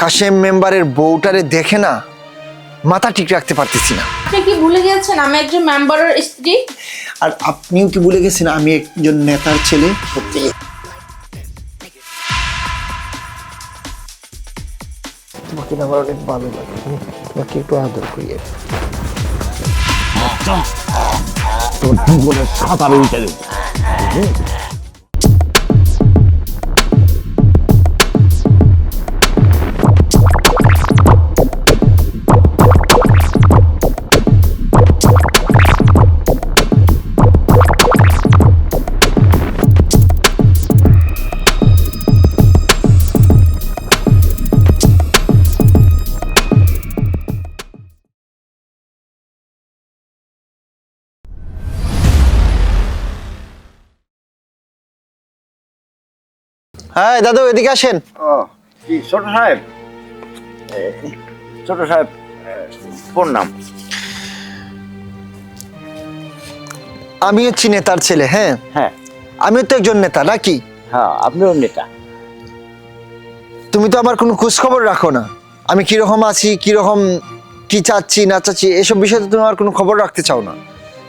কাশেম মেম্বারের বউটারে দেখে না মাথা ঠিক রাখতে পারতেছি না। আপনি কি ভুলে গেছেন আমি একজন মেম্বারের স্ত্রী। আর আপনিও কি ভুলে গেছেন? আমি একজন নেতার ছেলে। সত্যি তোমাকে আমার অনেক ভালো লাগে। তোমাকে একটু আদর করি আর কি। তোর জীবনের সাঁতার উঠে দেবো। হ্যাঁ দাদু এদিকে আসেন। ও কি ছোট সাহেব? ছোট সাহেব প্রণাম আমি হচ্ছি নেতার ছেলে হ্যাঁ? হ্যাঁ। আমিও তো একজন নেতা নাকি? হ্যাঁ আপনিও নেতা। তুমি তো আমার কোনো খোঁজ খবর রাখো না। আমি কীরকম আছি কীরকম কি চাচ্ছি না চাচ্ছি এসব বিষয়ে তো তুমি আমার কোনো খবর রাখতে চাও না।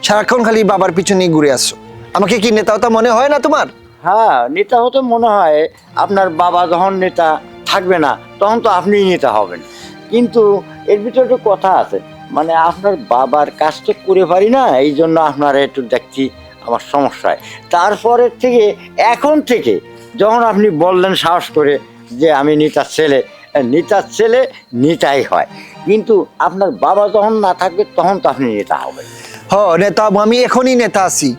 সারাক্ষণ খালি বাবার পিছনে ঘুরে আসছো। আমাকে কি নেতা মনে হয় না তোমার? হ্যাঁ নেতা হতে মনে হয় আপনার বাবা যখন নেতা থাকবে না, তখন তো আপনিই নেতা হবেন। কিন্তু এর ভিতরে একটু কথা আছে। মানে আপনার বাবার কাজ তো করে পারি না, এই জন্য আপনার একটু দেখছি আমার সমস্যা হয় তারপরের থেকে, এখন থেকে যখন আপনি বললেন সাহস করে যে আমি নেতার ছেলে নেতার ছেলে নেতাই হয়। কিন্তু আপনার বাবা যখন না থাকবে, তখন তো আপনি নেতা হবেন। হ, নেতা আমি এখনই নেতা আছি।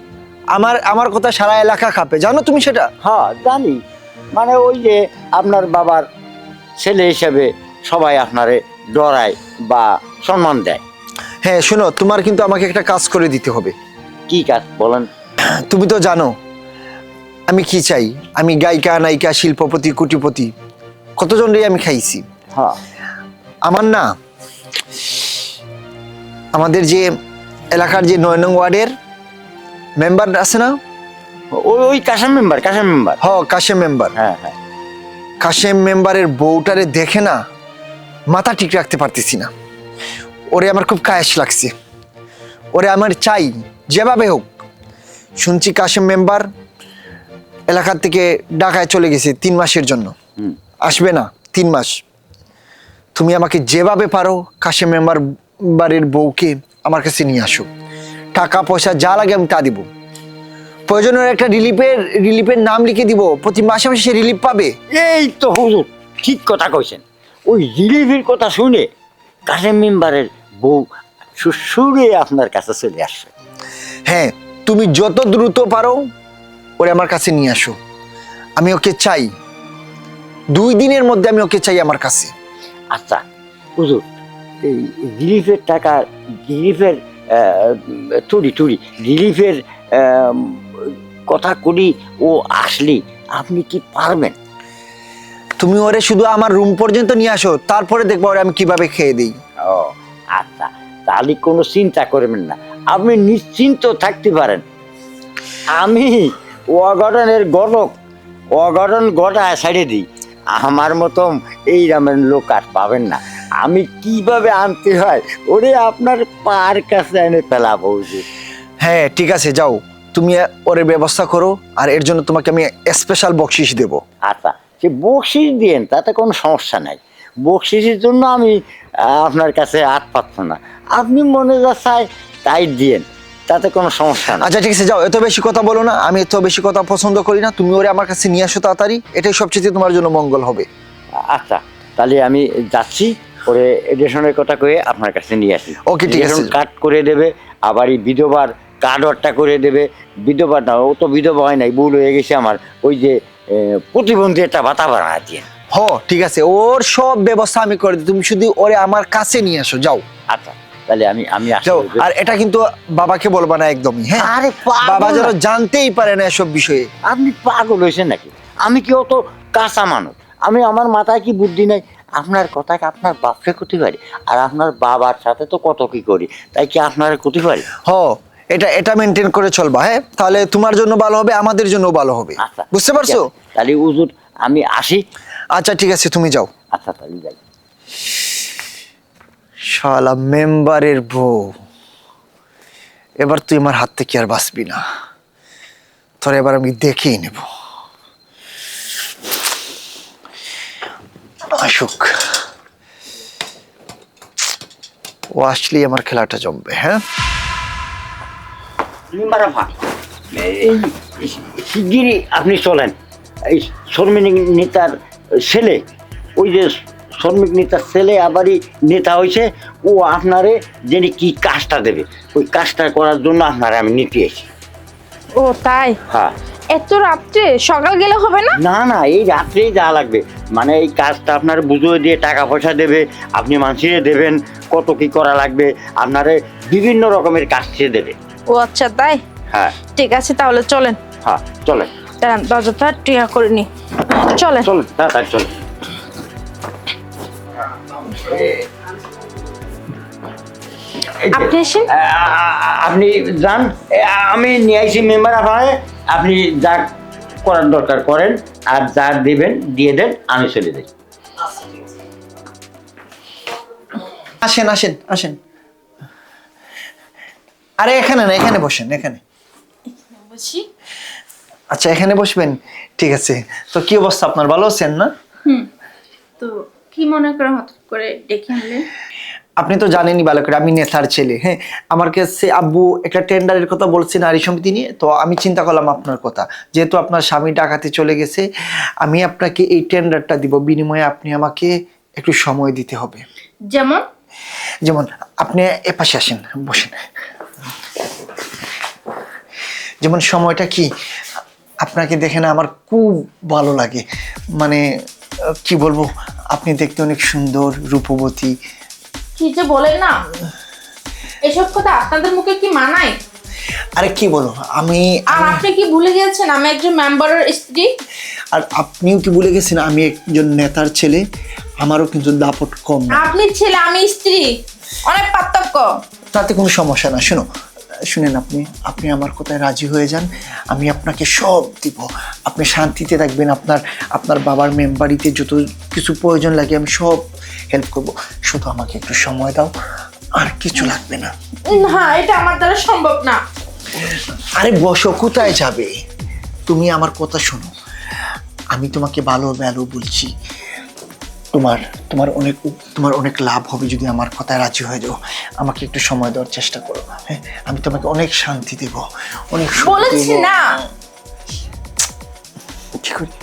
আমার আমার কথা সারা এলাকা খাপে। জানো তুমি সেটা? হ্যাঁ জানি। মানে ওই যে আপনার বাবার ছেলে হিসেবে সবাই আপনারে ডরায় বা সম্মান দেয়। হ্যাঁ শোনো তোমার কিন্তু আমাকে একটা কাজ করে দিতে হবে। কি কাজ বলেন? তুমি তো জানো আমি কি চাই? আমি গায়িকা নায়িকা শিল্পপতি কুটিপতি কতজনই আমি খাইছি। হ্যাঁ। আমার না আমাদের যে এলাকার যে নয় নং ওয়ার্ডের মেম্বার আছে না? ওই ওই কাসাম মেম্বার কাশেম মেম্বার হ কাশেম মেম্বার হ্যাঁ হ্যাঁ। কাশেম মেম্বারের বউটারে দেখে না মাথা ঠিক রাখতে পারতেছি না। ওরে আমার খুব কায়াস লাগছে। ওরে আমার চাই যেভাবে হোক। শুনছি কাশেম মেম্বার এলাকার থেকে ঢাকায় চলে গেছে তিন মাসের জন্য। আসবে না তিন মাস। তুমি আমাকে যেভাবে পারো কাশেম মেম্বার বাড়ির বউকে আমার কাছে নিয়ে আসো। টাকা পয়সা যা লাগে আমি তা দিব। প্রয়োজনের একটা রিলিফের রিলিফের নাম লিখে দিব প্রতি মাসে মাসে সে রিলিফ পাবে। এই তো হুজুর ঠিক কথা কইছেন। ওই রিলিফের কথা শুনে কাসেম মেম্বারের বউ সুরে আপনার কাছে চলে আসছে। হ্যাঁ তুমি যত দ্রুত পারো ওরে আমার কাছে নিয়ে আসো। আমি ওকে চাই। দুই দিনের মধ্যে আমি ওকে চাই আমার কাছে। আচ্ছা হুজুর এই রিলিফের টাকা রিলিফের টুরি টুরি রিলিফের কথা করি ও আসলি আপনি কি পারবেন? তুমি ওরে শুধু আমার রুম পর্যন্ত নিয়ে আসো তারপরে দেখব ওরে আমি কীভাবে খেয়ে দিই। ও আচ্ছা তাহলে কোনো চিন্তা করবেন না আপনি নিশ্চিন্ত থাকতে পারেন। আমি অঘটনের গণক অঘটন গটায় ছেড়ে দিই আমার মতো এই রামের লোক আর পাবেন না। আমি কীভাবে আনতে হয়? ওরে আপনার পার কাছে এনে ফেলাবো হুজুর। হ্যাঁ ঠিক আছে যাও। তুমি ওরে ব্যবস্থা করো আর এর জন্য তোমাকে আমি স্পেশাল বকশিস দেব। আচ্ছা সে বকশিস দিয়েন তাতে কোনো সমস্যা নাই। বকশিসের জন্য আমি আপনার কাছে হাত পাচ্ছ না। আপনি মনে যা চাই তাই দিয়েন তাতে কোনো সমস্যা না আচ্ছা ঠিক আছে যাও এত বেশি কথা বলো না আমি এত বেশি কথা পছন্দ করি না তুমি ওরে আমার কাছে নিয়ে আসো তাড়াতাড়ি এটাই সবচেয়ে তোমার জন্য মঙ্গল হবে। আচ্ছা তাহলে আমি যাচ্ছি। ওরে রেশনের কথা কয়ে আপনার কাছে নিয়ে আসি। Okay, ঠিক আছে। কার্ড করে দেবে আবার এই বিধবার কার্ডটা করে দেবে। বিধবা না ও তো বিধবা হয় নাই ভুল হয়ে গেছে আমার। ওই যে প্রতিবন্ধী একটা ভাতা দিয়ে। হ ঠিক আছে ওর সব ব্যবস্থা আমি করে দিই। তুমি শুধু ওরে আমার কাছে নিয়ে আসো যাও। আচ্ছা তাহলে আমি আমি আর এটা কিন্তু বাবাকে বলবা না একদমই হ্যাঁ? আরে বাবা যেন জানতেই পারে না এসব বিষয়ে। আপনি পাগল হয়েছেন নাকি? আমি কি অত কাঁচা মানুষ? আমি আমার মাথায় কি বুদ্ধি নাই? আপনার কথাকে আপনার বাপরে ক্ষতি পারি আর আপনার বাবার সাথে তো কত কি করি? তাই কি আপনার ক্ষতি পারি হ এটা এটা মেনটেন করে চলবা হ্যাঁ? তাহলে তোমার জন্য ভালো হবে আমাদের জন্য ভালো হবে। আচ্ছা বুঝতে পারছ? তাহলে উজুর আমি আসি। আচ্ছা ঠিক আছে তুমি যাও। আচ্ছা তাহলে যাই। শালা মেম্বারের বউ। এবার তুই আমার হাত থেকে আর বাঁচবি না। তোর এবার আমি দেখেই নেব। আসুক। ও আসলেই আমার খেলাটা জমবে হ্যাঁ? শিগগিরই আপনি চলেন। এই শ্রমিক নেতার ছেলে ওই যে শ্রমিক নেতার ছেলে আবারই নেতা হয়েছে ও আপনারে যিনি কি কাজটা দেবে। ওই কাজটা করার জন্য আপনারে আমি নিতে এসেছি। ও তাই? হ্যাঁ। এত রাত্রে সকাল গেলে হবে না? না না এই রাত্রেই যা লাগবে। মানে এই কাজটা আপনার বুঝিয়ে দিয়ে টাকা পয়সা দেবে আপনি মানুষের দেবেন কত কি করা লাগবে আপনারে বিভিন্ন রকমের কাজ সে দেবে। ও আচ্ছা তাই? হ্যাঁ। ঠিক আছে তাহলে চলেন। হ্যাঁ চলেন। দাঁড়ান দরজাটা টিয়া করে নি। চলেন। চলুন তাড়াতাড়ি চলুন। আপনি আপনি যান। আমি নিয়ে আইসি মেম্বার আপনারে আপনি যা করার দরকার করেন আর যা দিবেন দিয়ে দেন আমি চলে যাই। আসেন আসেন আসেন। আরে এখানে না এখানে বসেন এখানে। আচ্ছা এখানে বসবেন? ঠিক আছে। তো কি অবস্থা আপনার? ভালো আছেন না? তো কি মনে করে হঠাৎ করে ডেকে আনলেন? আপনি তো জানেনই ভালো করে আমি নেতার ছেলে হ্যাঁ? আমার কাছে আব্বু একটা টেন্ডারের কথা বলছে নারী সমিতি নিয়ে তো আমি চিন্তা করলাম আপনার কথা। যেহেতু আপনার স্বামী ডাকাতে চলে গেছে আমি আপনাকে এই টেন্ডারটা দিব বিনিময়ে আপনি আমাকে একটু সময় দিতে হবে। যেমন? যেমন আপনি এ পাশে আসেন বসেন। যেমন সময়টা কি? আপনাকে দেখে না আমার খুব ভালো লাগে। মানে কি বলব? আপনি দেখতে অনেক সুন্দর রূপবতী। কি যে বলেন না? এসব কথা আপনাদের মুখে কি মানায়? আরে কি বলো আমি আর আপনি কি ভুলে গিয়েছেন? আমি একজন মেম্বারের স্ত্রী। আর আপনিও কি ভুলে গেছেন? আমি একজন নেতার ছেলে আমারও কিন্তু দাপট কম। না আপনি ছেলে আমি স্ত্রী। অনেক পার্থক্য। তাতে কোনো সমস্যা না। শোনো শুনেন আপনি আপনি আমার কথায় রাজি হয়ে যান। আমি আপনাকে সব দিব। আপনি শান্তিতে থাকবেন। আপনার আপনার বাবার মেম্বারিতে যত কিছু প্রয়োজন লাগে আমি সব হেল্প করব। শুধু আমাকে একটু সময় দাও আর কিছু লাগবে না। না এটা আমার দ্বারা সম্ভব না। আরে বসো কোথায় যাবে? তুমি আমার কথা শোনো। আমি তোমাকে ভালো ভালো বলছি। তোমার তোমার অনেক তোমার অনেক লাভ হবে যদি আমার কথায় রাজি হয়ে যাও। আমাকে একটু সময় দেওয়ার চেষ্টা করো হ্যাঁ? আমি তোমাকে অনেক শান্তি দেব অনেক বলেছি না।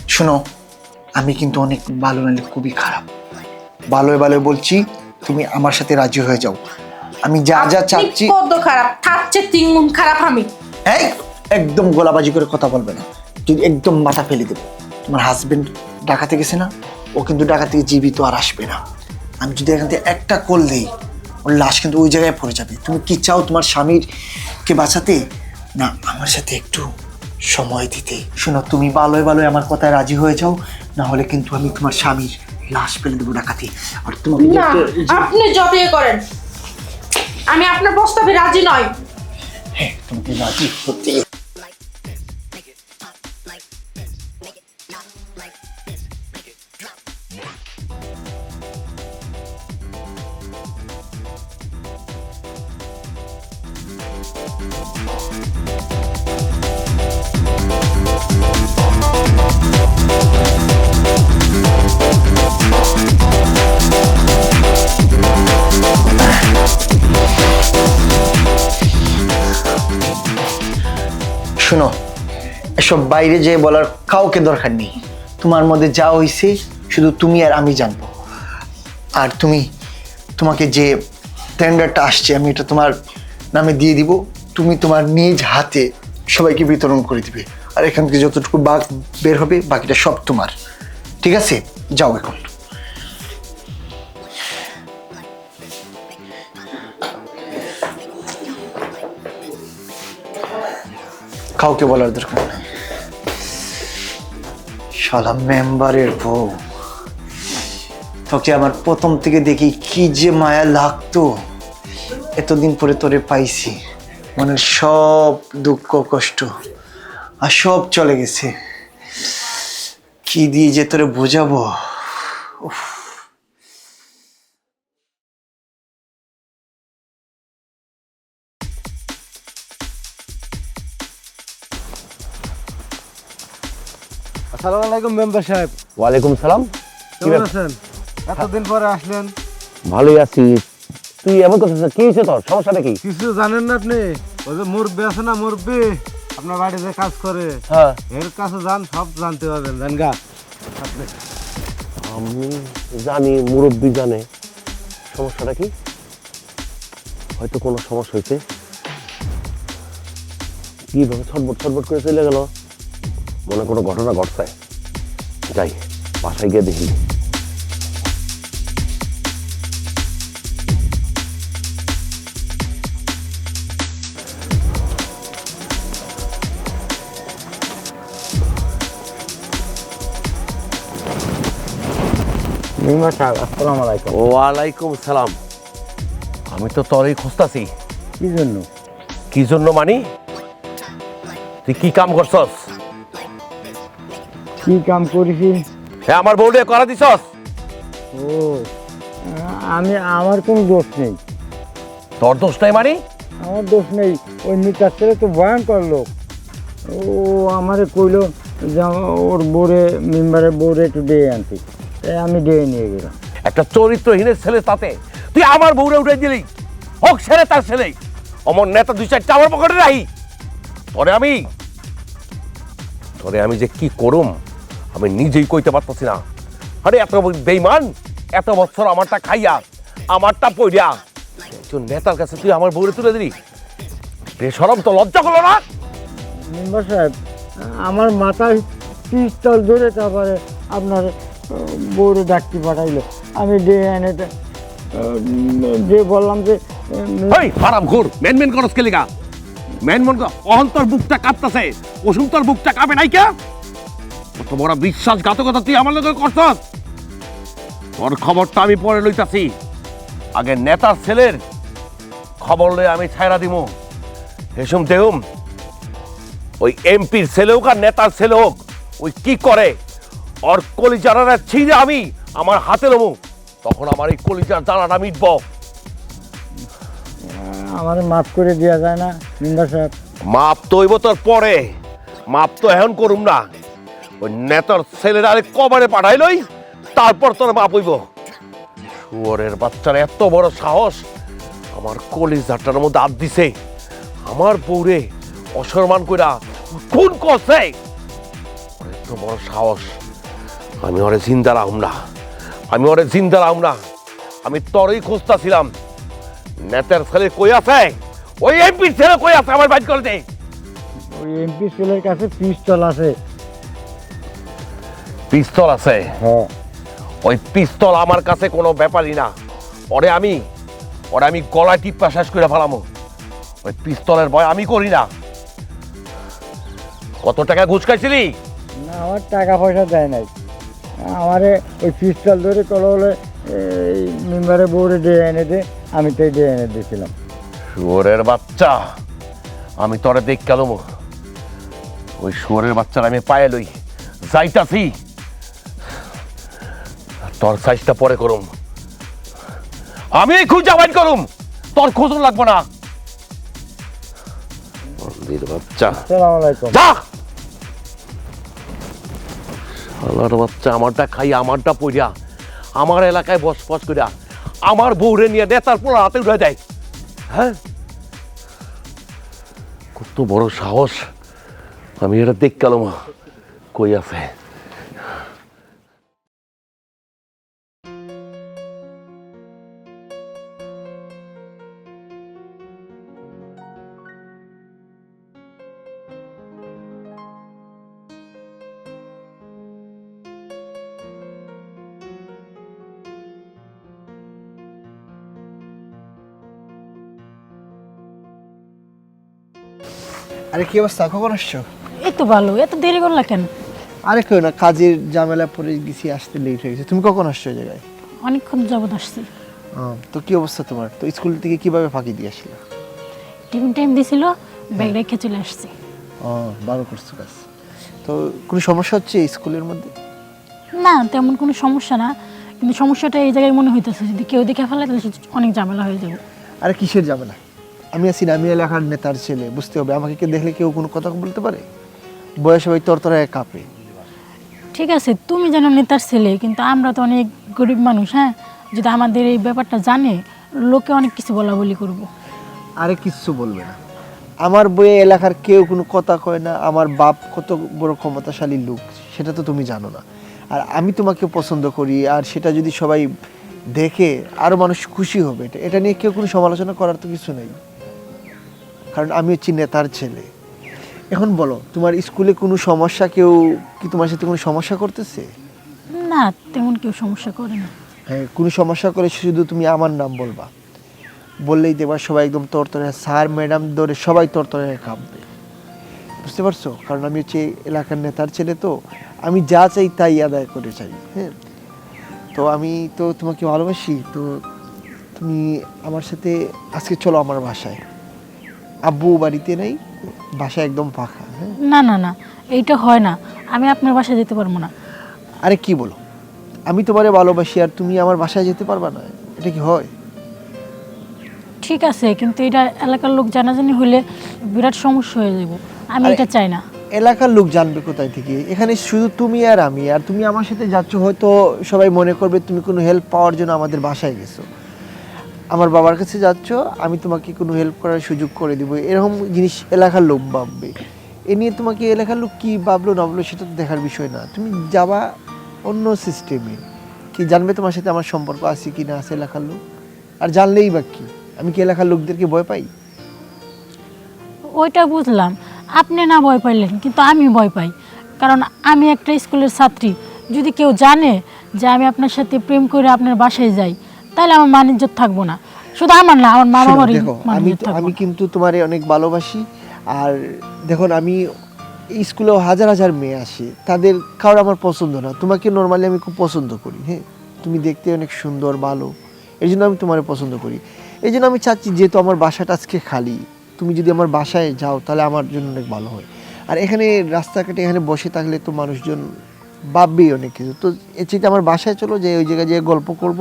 শোনো আমি কিন্তু অনেক ভালো নাহলে খুবই খারাপ। ভালোই ভালো বলছি তুমি আমার সাথে রাজি হয়ে যাও। আমি যা যা চাচ্ছি কত খারাপ? থাকছে তিন গুণ খারাপ আমি। এই একদম গোলাবাজি করে কথা বলবে না। তুই একদম মাথা ফেলে দেবো। তোমার হাজবেন্ড ডাকাতে গেছে না ও কিন্তু থেকে জীবিত আর আসবে না। আমি যদি এখান থেকে একটা কল দিই ওর লাশ কিন্তু ওই জায়গায় পড়ে যাবে। তুমি কি চাও তোমার স্বামীর কে বাঁচাতে? না আমার সাথে একটু সময় দিতে। শোনো তুমি ভালোই ভালোই আমার কথায় রাজি হয়ে যাও। না হলে কিন্তু আমি তোমার স্বামীর লাশ ফেলে দেবো ডাকাতি। আর তোমাকে না আপনি যত ইয়ে করেন। আমি আপনার প্রস্তাবে রাজি নয় হ্যাঁ তোমাকে রাজি হতে শোনো, এসব বাইরে যেয়ে বলার কাউকে দরকার নেই। তোমার মধ্যে যা হয়েছে শুধু তুমি আর আমি জানব। আর তুমি, তোমাকে যে টেন্ডারটা আসছে, আমি এটা তোমার নামে দিয়ে দিব। তুমি তোমার নিজ হাতে সবাইকে বিতরণ করে দিবে। আর এখান থেকে যতটুকু বাঘ বের হবে, বাকিটা সব তোমার। ঠিক আছে? যাও এখন। কাউকে বলার দরকার নেই। শালা মেম্বারের বউ। তোকে আমার প্রথম থেকে দেখি কি যে মায়া লাগতো। এতদিন পরে তোরে পাইছি। মনের সব দুঃখ, কষ্ট আর সব চলে গেছে। কি দিয়ে যে তোরে বোঝাবো? আসসালামু আলাইকুম মেম্বার সাহেব। ওয়ালাইকুম সালাম। কেমন আছেন? এতদিন পরে আসলেন। ভালোই আছি। তুই এমন কথা কি হয়েছে তোর? সমস্যাটা কি? কিছু জানেন না আপনি? ওই যে মুরব্বী আছে না মুরব্বী? আপনার বাড়িতে কাজ করে হ্যাঁ। এর কাছে যান সব জানতে পারবেন জান গা। আমি জানি মুরব্বী জানে। সমস্যাটা কি? হয়তো কোনো সমস্যা হয়েছে। কীভাবে ছটবট ছটবট করে চলে গেল? মনে কোনো ঘটনা ঘটছে? যাই বাসায় গিয়ে দেখি। ওয়ালাইকুম সালাম। আমি তো তোরই খুঁজতাছি। কি জন্য? কি জন্য মানি? তুই কি কাম করছস? কি কাম করেছি হ্যাঁ আমার বউরে করা দিছস? ও আমি আমার কোনো দোষ নেই। তোর দোষ নাই মানি? আমার দোষ নেই। ওই মিটার ছেলে তো ভয়ঙ্কর লোক। ও আমারে কইলো যে ওর বোরে মেম্বারের বোরে একটু দিয়ে আনছি তাই আমি দিয়ে নিয়ে গেলাম। একটা চরিত্রহীনের ছেলে তাতে। তুই আমার বউরে উঠে দিলি। হোক ছেলে তার ছেলে। অমর নেতা দুই চারটা আমার পকেটে রাহি তোরে আমি তোরে আমি যে কি করুম? আমি নিজেই কইতে পারতেছি না। আরে এত বেইমান এত বছর আমারটা খাইয়া আমারটা পইয়া একজন নেতার কাছে তুই আমার বউরে তুলে দিলি? বেসরম তো লজ্জা করল না? মেম্বার সাহেব আমার মাথায় পিস্তল ধরে তারপরে আপনার বউরে ডাকতে পাঠাইলো। আমি দে- বললাম যে ওই হারাম ঘুর মেন মেন করস কেলিগা। মেন মন অহন তোর বুকটা কাঁপতাছে ওসুম তোর বুকটা কাঁপে নাই কে? কত বড় বিশ্বাসঘাতকতা তুই আমার লোকের করছস তোর খবরটা আমি পরে লইতাছি। আগে নেতার ছেলের খবর লয়ে আমি ছায়রা দিমু। হেসুম দেহুম ওই এমপির ছেলে হোক আর নেতার ছেলে হোক ওই কি করে? ওর কলিজারা ছিঁড়ে আমি আমার হাতে নেব তখন আমার এই কলিজার জানাটা মিটব। আমার মাফ করে দেওয়া যায় না সাহেব মাপ তো হইব তোর পরে। মাপ তো এখন করুম না। ওই নেতার ছেলেরা আরে কবারে পাঠাইলই, তারপর তোর মাপ হইব। শুয়োরের বাচ্চার এত বড় সাহস, আমার কলিজাটার মধ্যে হাত দিছে। আমার বউরে অসম্মান কইরা খুন করছে। এত বড় সাহস। আমি ওরে জিন্দা রাখুম না। আমি ওরে জিন্দা রাখুম না। আমি তোরই খুঁজতাছিলাম। নেতার ছেলে কই আছে? ওই এমপির ছেলে কই আছে আমার বাইক করে দে ওই এমপি ছেলের কাছে পিস্তল আছে। পিস্তল আছে। হ্যাঁ। ওই পিস্তল আমার কাছে কোনো ব্যাপারই না। ওরে আমি ওরে আমি গলায় টিপ্পা শেষ করে ফেলামো। ওই পিস্তলের ভয় আমি করি না। কত টাকা ঘুষ খাইছিলি? না আমার টাকা পয়সা দেয় নাই। আমারে ওই পিস্তল ধরে কলো হলে এই মেম্বারে বউরে দিয়ে এনে দে আমি তাই দিয়ে এনে দিয়েছিলাম। শুয়োরের বাচ্চা আমি তোরে দেখ গেলাম। ওই শুয়োরের বাচ্চার আমি পায়ে লই যাইতাছি। তোর সাইজটা পরে করুম। আমি খুঁজা বাইট করুম। তোর খোঁজ লাগবো না। মন্দির বাচ্চা। যা! শালার বাচ্চা আমারটা খাই আমারটা পইরা। আমার এলাকায় বসবাস করিয়া আমার বউরে নিয়ে নেতার পোলা হাতে উঠে দেয় হ্যাঁ? কত বড় সাহস। আমি এটা দেখ গেলাম। কই আছে? কি অবস্থা? কখন আসছো? এই তো ভালো। এত দেরি করলা কেন? আরে কেউ না কাজের ঝামেলা পরে গেছি আসতে লেট হয়ে গেছে। তুমি কখন আসছো ওই জায়গায়? অনেকক্ষণ যাবত আসছি। তো কি অবস্থা তোমার? তো স্কুল থেকে কীভাবে ফাঁকি দিয়ে আসলে? টিফিন টাইম দিছিল ব্যাগ রেখে চলে আসছি। ও ভালো করছ কাজ। তো কোনো সমস্যা হচ্ছে স্কুলের মধ্যে? না তেমন কোনো সমস্যা না। কিন্তু সমস্যাটা এই জায়গায় মনে হইতেছে যদি কেউ দেখে ফেলে তাহলে অনেক ঝামেলা হয়ে যাবে। আরে কিসের না আমি আছি আমি এলাকার নেতার ছেলে বুঝতে হবে। আমাকে কে দেখলে কেউ কোনো কথা বলতে পারে? বয়স সবাই তরতরায় কাঁপে। ঠিক আছে তুমি যেন নেতার ছেলে কিন্তু আমরা তো অনেক গরিব মানুষ হ্যাঁ? যদি আমাদের এই ব্যাপারটা জানে লোকে অনেক কিছু বলা বলি করব। আরে কিচ্ছু বলবে না। আমার বইয়ে এলাকার কেউ কোনো কথা কয় না আমার বাপ কত বড় ক্ষমতাশালী লোক সেটা তো তুমি জানো না। আর আমি তোমাকে পছন্দ করি আর সেটা যদি সবাই দেখে আরও মানুষ খুশি হবে এটা এটা নিয়ে কেউ কোনো সমালোচনা করার তো কিছু নেই। কারণ আমি হচ্ছি নেতার ছেলে। এখন বলো তোমার স্কুলে কোনো সমস্যা কেউ কি তোমার সাথে কোনো সমস্যা করতেছে? না তেমন কেউ সমস্যা করে না। হ্যাঁ কোনো সমস্যা করে শুধু তুমি আমার নাম বলবা। বললেই দেবা সবাই একদম তরতরে স্যার ম্যাডাম ধরে সবাই তরতরে কাঁপবে। বুঝতে পারছ? কারণ আমি হচ্ছে এলাকার নেতার ছেলে তো আমি যা চাই তাই আদায় করে চাই হ্যাঁ? তো আমি তো তোমাকে ভালোবাসি তো তুমি আমার সাথে আজকে চলো আমার বাসায়। আব্বু বাড়িতে নেই বাসা একদম ফাঁকা হ্যাঁ? না না না এইটা হয় না। আমি আপনার বাসায় যেতে পারব না। আরে কি বলো? আমি তোমারে ভালোবাসি আর তুমি আমার বাসায় যেতে পারবা না এটা কি হয়? ঠিক আছে কিন্তু এটা এলাকার লোক জানাজানি হলে বিরাট সমস্যা হয়ে যাবে। আমি এটা চাই না। এলাকার লোক জানবে কোথায় থেকে? এখানে শুধু তুমি আর আমি আর তুমি আমার সাথে যাচ্ছ হয়তো সবাই মনে করবে তুমি কোনো হেল্প পাওয়ার জন্য আমাদের বাসায় গেছো। আমার বাবার কাছে যাচ্ছ, আমি তোমাকে কোনো হেল্প করার সুযোগ করে দিব। এরকম জিনিস এলাকার লোক ভাববে। এ নিয়ে তোমাকে এলাকার লোক কী ভাবলো না ভাবলো সেটা তো দেখার বিষয় না। তুমি যাবা অন্য সিস্টেমে কি জানবে তোমার সাথে আমার সম্পর্ক আছে কি না আছে এলাকার লোক? আর জানলেই বা কি? আমি কি এলাকার লোকদেরকে ভয় পাই? ওইটা বুঝলাম। আপনি না ভয় পাইলেন, কিন্তু আমি ভয় পাই। কারণ আমি একটা স্কুলের ছাত্রী। যদি কেউ জানে যে আমি আপনার সাথে প্রেম করে আপনার বাসায় যাই তাহলে আমার মানিজ্য থাকব না। শুধু আমার না আমার মা দেখো আমি আমি কিন্তু তোমারে অনেক ভালোবাসি আর দেখুন আমি এই স্কুলেও হাজার হাজার মেয়ে আসে তাদের কারোর আমার পছন্দ না। তোমাকে নর্মালি আমি খুব পছন্দ করি হ্যাঁ? তুমি দেখতে অনেক সুন্দর ভালো এই জন্য আমি তোমারে পছন্দ করি। এই জন্য আমি চাচ্ছি যেহেতু আমার বাসাটা আজকে খালি তুমি যদি আমার বাসায় যাও তাহলে আমার জন্য অনেক ভালো হয়। আর এখানে রাস্তাঘাটে এখানে বসে থাকলে তো মানুষজন ভাববেই অনেক কিছু। তো এর চেয়ে আমার বাসায় চলো যে ওই জায়গায় যেয়ে গল্প করব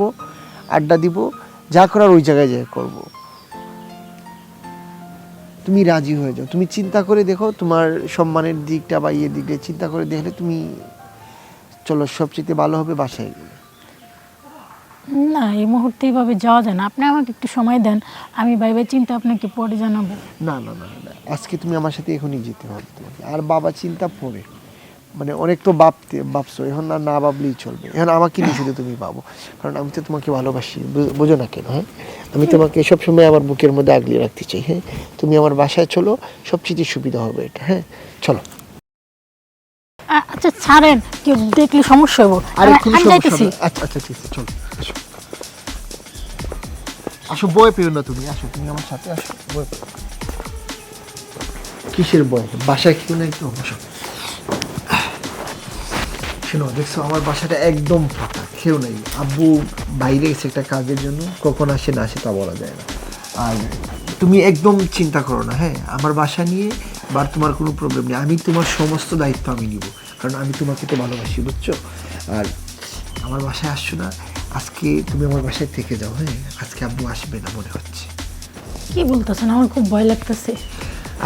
আড্ডা দিব যা করার ওই জায়গায় যেয়ে করব। তুমি রাজি হয়ে যাও। তুমি চিন্তা করে দেখো তোমার সম্মানের দিকটা বা ইয়ের দিকটা চিন্তা করে দেখলে তুমি চলো সবচেয়ে ভালো হবে বাসায় গেলে না এই মুহূর্তে এইভাবে যাওয়া যায় না। আপনি আমাকে একটু সময় দেন আমি ভাইবে চিন্তা আপনাকে পরে জানাব। না না না না আজকে তুমি আমার সাথে এখনই যেতে হবে তোমাকে। আর বাবা চিন্তা পরে মানে অনেক তো ভাবতে ভাবছ এখন আর না ভাবলেই চলবে। এখন আমাকে নিয়ে শুধু তুমি পাবো কারণ আমি তো তোমাকে ভালোবাসি বোঝো না কেন হ্যাঁ? আমি তোমাকে সবসময় আমার বুকের মধ্যে আগলিয়ে রাখতে চাই হ্যাঁ? তুমি আমার বাসায় চলো সবচেয়ে সুবিধা হবে এটা হ্যাঁ? চলো। আচ্ছা ছাড়েন কেউ দেখলে সমস্যা হব আরে কোনো সমস্যা আচ্ছা আচ্ছা ঠিক আছে চলো আসো। আসো বয় পেও না তুমি আসো তুমি আমার সাথে আসো বয় কিসের বয় বাসায় কেউ না একটু বসো শোনো দেখছ আমার বাসাটা একদম ফাঁকা কেউ নেই। আব্বু বাইরে গেছে একটা কাজের জন্য কখন আসে না আসে তা বলা যায় না। আর তুমি একদম চিন্তা করো না হ্যাঁ আমার বাসা নিয়ে বা তোমার কোনো প্রবলেম নেই। আমি তোমার সমস্ত দায়িত্ব আমি নিব কারণ আমি তোমাকে তো ভালোবাসি বুঝছ? আর আমার বাসায় আসছো না আজকে তুমি আমার বাসায় থেকে যাও হ্যাঁ? আজকে আব্বু আসবে না মনে হচ্ছে। কি বলতেছেন? আমার খুব ভয় লাগতেছে।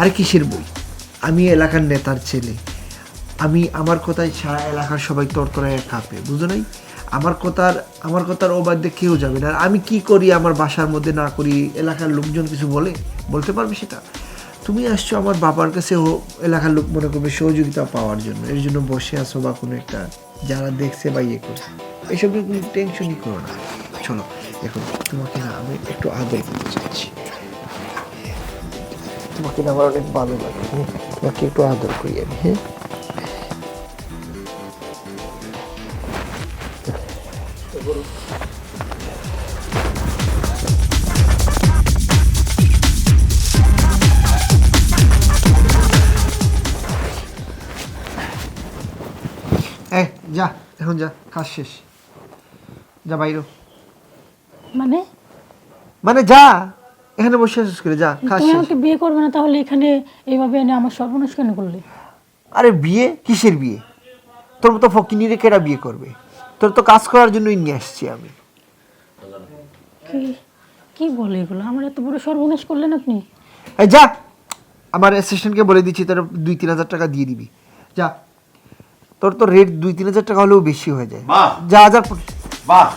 আর কিসের বই? আমি এলাকার নেতার ছেলে। আমি আমার কথায় সারা এলাকার সবাই তরতরায় কাঁপে বুঝো নাই? আমার কথার আমার কথার অবাধ্যে কেউ যাবে না। আমি কি করি আমার বাসার মধ্যে না করি, এলাকার লোকজন কিছু বলে? বলতে পারবে সেটা? তুমি আসছো আমার বাবার কাছে এলাকার লোক মনে করবে সহযোগিতা পাওয়ার জন্য। এর জন্য বসে আসো বা কোনো একটা যারা দেখছে বা ইয়ে করছে। এসব নিয়ে কোনো টেনশনই করো না। চলো, এখন তোমাকে না আমি একটু আদর করতে চাচ্ছি তোমাকে না আমার অনেক ভালো লাগে। হ্যাঁ? তোমাকে একটু আদর করি আমি হ্যাঁ? এখন যা কাজ শেষ। যা বাইরো। মানে? মানে যা এখানে বসে আছিস করে যা কাজ তুমি শেষ। আমাকে বিয়ে করবে না তাহলে এখানে এইভাবে এনে আমার সর্বনাশ কেন করলে? আরে বিয়ে? কিসের বিয়ে? তোর মতো ফকিনিরে কেরা বিয়ে করবে। তোর তো কাজ করার জন্যই নিয়ে আসছি আমি। কি কি বলে এগুলো? আমার এত বড় সর্বনাশ করলেন আপনি। এই যা আমার অ্যাসিস্ট্যান্টকে বলে দিচ্ছি তোর দুই তিন হাজার টাকা দিয়ে দিবি। যা। তোর তো রেট দুই তিন হাজার টাকা হলেও বেশি হয়ে যায়। বাহ। যা যা বাহ।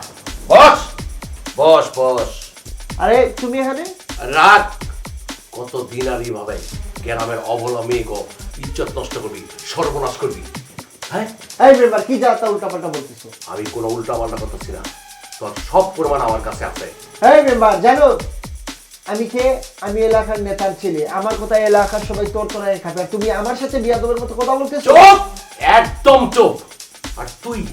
বস। বস বস। আরে তুমি এখানে? রাত কত দিন আর এইভাবে গ্রামের অবলা মেয়েকে ইজ্জত নষ্ট করবি সর্বনাশ করবি। হ্যাঁ? এই কি যা তা উল্টা পাল্টা বলতেছো? আমি কোনো উল্টা পাল্টা করতেছি না। তোর সব প্রমাণ আমার কাছে আছে। এই মেম্বার জানো আমি কে? আমি এলাকার নেতার ছেলে। আমার কথা এলাকার সবাই তোর তোরাই খাবে। আর তুমি আমার সাথে বিয়াদবের মতো কথা বলতেছো? চুপ! একদম চুপ! আর তুই,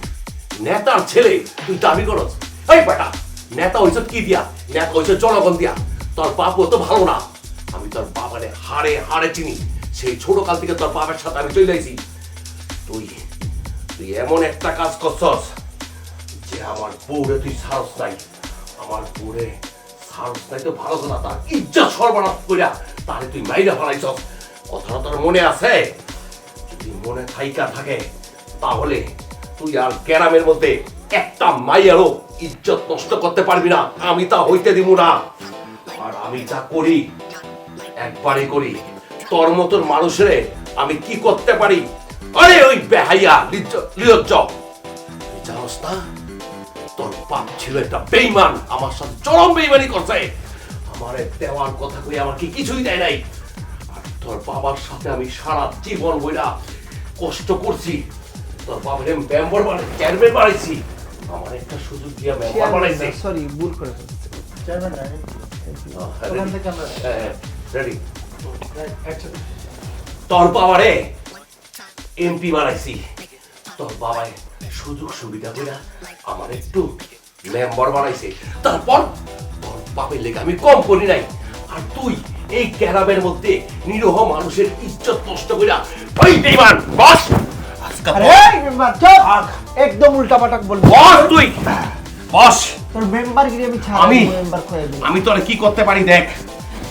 নেতার ছেলে, তুই দাবি করস। এই বেটা, নেতা হইছ কি দিয়া? নেতা হইছ জনগণ দিয়া। তোর বাপ তো ভালো না। আমি তোর বাবারে হাড়ে হাড়ে চিনি। সেই ছোট কাল থেকে তোর বাবার সাথে আমি চলে আইছি। তুই তুই এমন একটা কাজ করছস যে আমার বউরে তুই সাহস নাই। আমার বউরে ভালো তার ইজ্জত তাহলে তুই মাইরা ফেলাইছস। কথাটা তোর মনে আছে? যদি মনে থাইকা থাকে, তাহলে তুই আর গ্রামের মধ্যে একটা মাইয়ারও ইজ্জত নষ্ট করতে পারবি না। আমি তা হইতে দিব না। আর আমি যা করি, একবারই করি। তোর মতন মানুষের আমি কি করতে পারি? আরে ওই বেহাইয়া, লিজ্জ তুই জানোস না তোর বাপ ছিল একটা বেইমান আমার সাথে চরম বেইমানি করছে। আমার দেওয়ার কথা কই আমাকে কিছুই দেয় নাই। আর তোর বাবার সাথে আমি সারা জীবন বইরা কষ্ট করছি। তোর বাবার মেম্বার বানাই চেয়ারম্যান বানাইছি। আমার একটা সুযোগ দিয়ে মেম্বার বানাইছে। সরি ভুল করে ফেলেছি। রেডি তোর বাবারে এমপি বানাইছি। তোর বাবায় সুযোগ সুবিধা করে আমার একটু মেম্বার বানাইছে। তারপর তোর বাপের লেগে আমি কম করি নাই। আর তুই এই গ্রামের মধ্যে নিরহ মানুষের ইজ্জত নষ্ট ওই বেইমান বস। একদম বলবি। বস তুই। বস। তোর মেম্বার আমি ছাড়া আমি মেম্বার আমি তোরে কি করতে পারি দেখ।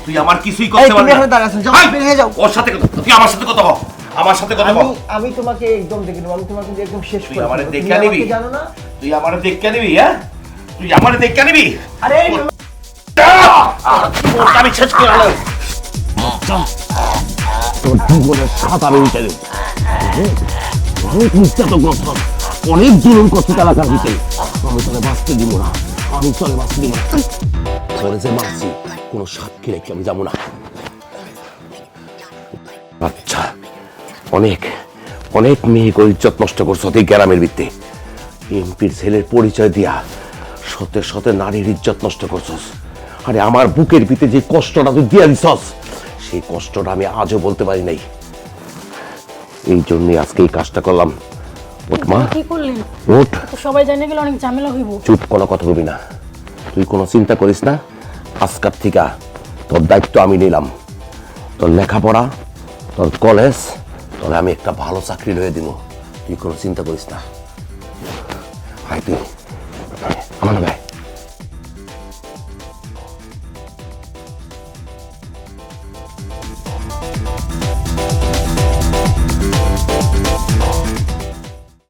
তুই আমার কিছুই করতে পারবি আছো, যাও, বের হয়ে যাও। ওর সাথে কথা- তুই আমার সাথে কথা বল। আমার সাথে কথা আমি বল। আমি তোমাকে একদম দেখে নেব। আমি তোমাকে একদম শেষ করে আমারে দেখে নিবি। জানো না? তুই আমারে দেখে নিবি হ্যাঁ? তুই আমারে দেখে নিবি? আরে আমি শেষ করে আলো তোর জীবনের সাত আমি উঠে দেব। অনেক অনেক জুলুম করছি এলাকার ভিতরে আমি তোকে বাঁচতে দিব না। আমি তোকে বাঁচতে দিব না। তোরে যে মারছি কোনো সাক্ষী রেখে আমি যাব না। আচ্ছা। অনেক অনেক মেয়েকে ইজ্জত নষ্ট করছ তুই গ্রামের ভিত্তে এমপির ছেলের পরিচয় দিয়া সতে সতে নারীর ইজ্জত নষ্ট করছস। আরে আমার বুকের ভিতরে যে কষ্টটা তুই দিয়া দিছস সেই কষ্টটা আমি আজও বলতে পারি নাই। এই জন্যই আজকে এই কাজটা করলাম। ওঠ মা। কি করলেন ওঠ। সবাই জানে গেলে অনেক ঝামেলা হইব। চুপ কোনো কথা বলবি না। তুই কোনো চিন্তা করিস না। আজকার থেকে তোর দায়িত্ব আমি নিলাম। তোর লেখাপড়া তোর কলেজ তোর আমি একটা ভালো চাকরি লয়ে দিব। তুই কোনো চিন্তা করিস না। হাই তুই আমার না ভাই